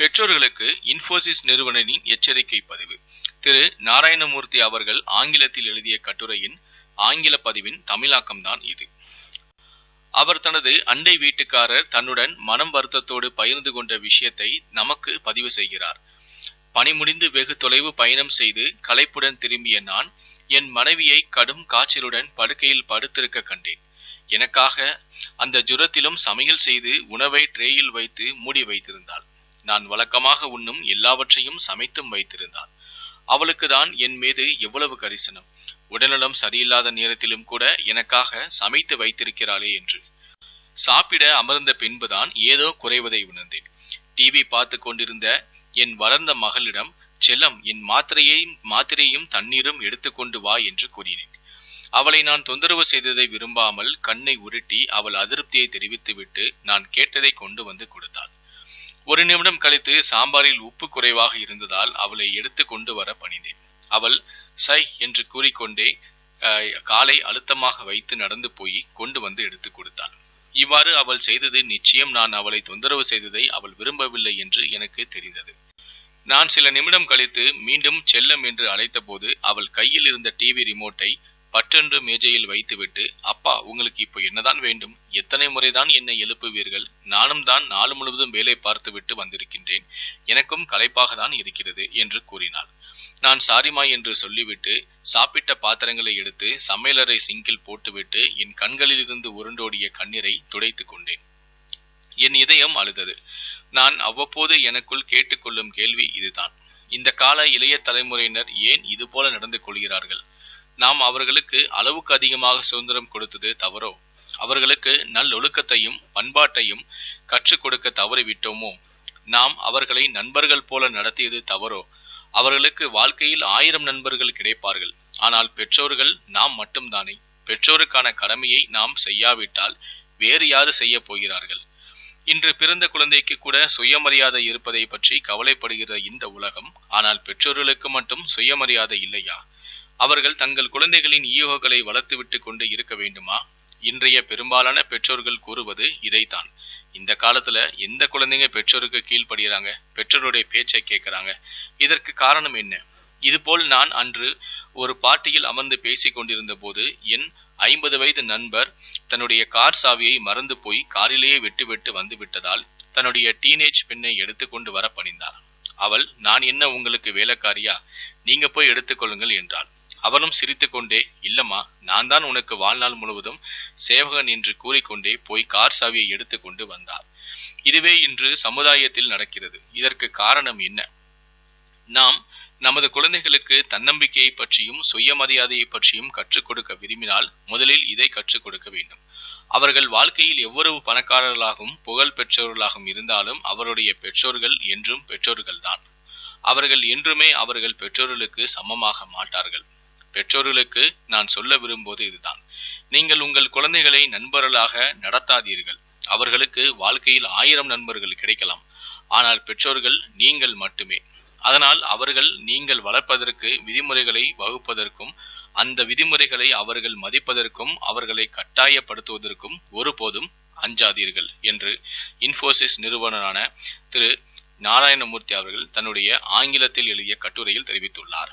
பெற்றோர்களுக்கு இன்ஃபோசிஸ் நிறுவனனின் எச்சரிக்கை பதிவு. திரு. நாராயணமூர்த்தி அவர்கள் ஆங்கிலத்தில் எழுதிய கட்டுரையின் ஆங்கில பதிவின் தமிழாக்கம்தான் இது. அவர் தனது அண்டை வீட்டுக்காரர் தன்னுடன் மனம் வருத்தத்தோடு பகிர்ந்து கொண்ட விஷயத்தை நமக்கு பதிவு செய்கிறார். பணி முடிந்து வெகு தொலைவு பயணம் செய்து களைப்புடன் திரும்பிய நான் என் மனைவியை கடும் காய்ச்சலுடன் படுக்கையில் படுத்திருக்க கண்டேன். எனக்காக அந்த ஜுரத்திலும் சமையல் செய்து உணவை ட்ரேயில் வைத்து மூடி வைத்திருந்தாள். நான் வழக்கமாக உண்ணும் எல்லாவற்றையும் சமைத்தும் வைத்திருந்தாள். அவளுக்கு தான் என் மீது எவ்வளவு கரிசனம். உடல்நலம் சரியில்லாத நேரத்திலும் கூட எனக்காக சமைத்து வைத்திருக்கிறாளே என்று. சாப்பிட அமர்ந்த பின்புதான் ஏதோ குறைவதை உணர்ந்தேன். டிவி பார்த்து கொண்டிருந்த என் வளர்ந்த மகளிடம் செல்லம் என் மாத்திரையையும் மாத்திரையும் தண்ணீரும் எடுத்துக்கொண்டு வா என்று கூறினேன். அவளை நான் தொந்தரவு செய்ததை விரும்பாமல் கண்ணை உருட்டி அவள் அதிருப்தியை தெரிவித்துவிட்டு நான் கேட்டதை கொண்டு வந்து கொடுத்தாள். ஒரு நிமிடம் கழித்து சாம்பாரில் உப்பு குறைவாக இருந்ததால் அவளை எடுத்து கொண்டு வர பணிந்தேன். அவள் சை என்று கூறிக்கொண்டே காலை அழுத்தமாக வைத்து நடந்து போய் கொண்டு வந்து எடுத்து கொடுத்தாள். இவ்வாறு அவள் செய்தது நிச்சயம். நான் அவளை தொந்தரவு செய்ததை அவள் விரும்பவில்லை என்று எனக்கு தெரிந்தது. நான் சில நிமிடம் கழித்து மீண்டும் செல்லம் என்று அழைத்தபோது அவள் கையில் இருந்த டிவி ரிமோட்டை பற்றென்று மேஜையில் வைத்துவிட்டு அப்பா உங்களுக்கு இப்போ என்னதான் வேண்டும்? எத்தனை முறைதான் என்னை எழுப்புவீர்கள்? நானும் தான் நாள் முழுவதும் வேலை பார்த்துவிட்டு வந்திருக்கின்றேன். எனக்கும் களைப்பாக தான் இருக்கிறது என்று கூறினாள். நான் சாரிமா என்று சொல்லிவிட்டு சாப்பிட்ட பாத்திரங்களை எடுத்து சமையலறை சிங்கில் போட்டுவிட்டு என் கண்களிலிருந்து உருண்டோடிய கண்ணீரை துடைத்து கொண்டேன். என் இதயம் அழுதது. நான் அவ்வப்போது எனக்குள் கேட்டுக்கொள்ளும் கேள்வி இதுதான். இந்த கால இளைய தலைமுறையினர் ஏன் இதுபோல நடந்து கொள்கிறார்கள்? நாம் அவர்களுக்கு அளவுக்கு அதிகமாக சுதந்திரம் கொடுத்தது தவறோ? அவர்களுக்கு நல்லொழுக்கத்தையும் பண்பாட்டையும் கற்றுக் கொடுக்க தவறிவிட்டோமோ நாம் அவர்களை நண்பர்கள் போல நடத்தியது தவறோ? அவர்களுக்கு வாழ்க்கையில் ஆயிரம் நண்பர்கள் கிடைப்பார்கள். ஆனால் பெற்றோர்கள் நாம் மட்டும்தானே? பெற்றோருக்கான கடமையை நாம் செய்யாவிட்டால் வேறு யாரு செய்ய போகிறார்கள்? இன்று பிறந்த குழந்தைக்கு கூட சுயமரியாதை இருப்பதை பற்றி கவலைப்படுகிற இந்த உலகம் ஆனால் பெற்றோர்களுக்கு மட்டும் சுயமரியாதை இல்லையா? அவர்கள் தங்கள் குழந்தைகளின் ஈகோகளை வளர்த்துவிட்டு கொண்டு இருக்க வேண்டுமா? இன்றைய பெரும்பாலான பெற்றோர்கள் கூறுவது இதைத்தான். இந்த காலத்துல எந்த குழந்தைங்க பெற்றோருக்கு கீழ்ப்படுகிறாங்க பெற்றோருடைய பேச்சை கேட்கிறாங்க இதற்கு காரணம் என்ன? இதுபோல் நான் அன்று ஒரு பார்ட்டியில் அமர்ந்து பேசிக் கொண்டிருந்த போது என் ஐம்பது வயது நண்பர் தன்னுடைய கார் சாவியை மறந்து போய் காரிலேயே விட்டு விட்டு வந்து விட்டதால் தன்னுடைய டீனேஜ் பெண்ணை எடுத்துக்கொண்டு வர பணிந்தார். அவள் நான் என்ன உங்களுக்கு வேலைக்காரியா? நீங்க போய் எடுத்துக்கொள்ளுங்கள் என்றாள். அவனும் சிரித்துக்கொண்டே இல்லம்மா நான் தான் உனக்கு வாழ்நாள் முழுவதும் சேவகன் என்று கூறிக்கொண்டே போய் கார் சாவியை எடுத்துக்கொண்டு வந்தார். இதுவே இன்று சமுதாயத்தில் நடக்கிறது. இதற்கு காரணம் என்ன? நாம் நமது குழந்தைகளுக்கு தன்னம்பிக்கையை பற்றியும் சுயமரியாதையை பற்றியும் கற்றுக் கொடுக்க விரும்பினால் முதலில் இதை கற்றுக் கொடுக்க வேண்டும். அவர்கள் வாழ்க்கையில் எவ்வளவு பணக்காரர்களாகவும் புகழ் பெற்றவர்களாகவும் இருந்தாலும் அவருடைய பெற்றோர்கள் என்றும் பெற்றோர்கள்தான். அவர்கள் என்றுமே அவர்கள் பெற்றோர்களுக்கு சமமாக மாட்டார்கள். பெற்றோர்களுக்கு நான் சொல்ல விரும்புவது இதுதான். நீங்கள் உங்கள் குழந்தைகளை நண்பர்களாக நடத்தாதீர்கள். அவர்களுக்கு வாழ்க்கையில் ஆயிரம் நண்பர்கள் கிடைக்கலாம். ஆனால் பெற்றோர்கள் நீங்கள் மட்டுமே. அதனால் அவர்கள் நீங்கள் வளர்ப்பதற்கு விதிமுறைகளை வகுப்பதற்கும் அந்த விதிமுறைகளை அவர்கள் மதிப்பதற்கும் அவர்களை கட்டாயப்படுத்துவதற்கும் ஒருபோதும் அஞ்சாதீர்கள் என்று இன்ஃபோசிஸ் நிறுவனரான திரு. நாராயணமூர்த்தி அவர்கள் தன்னுடைய ஆங்கிலத்தில் எழுதிய கட்டுரையில் தெரிவித்துள்ளார்.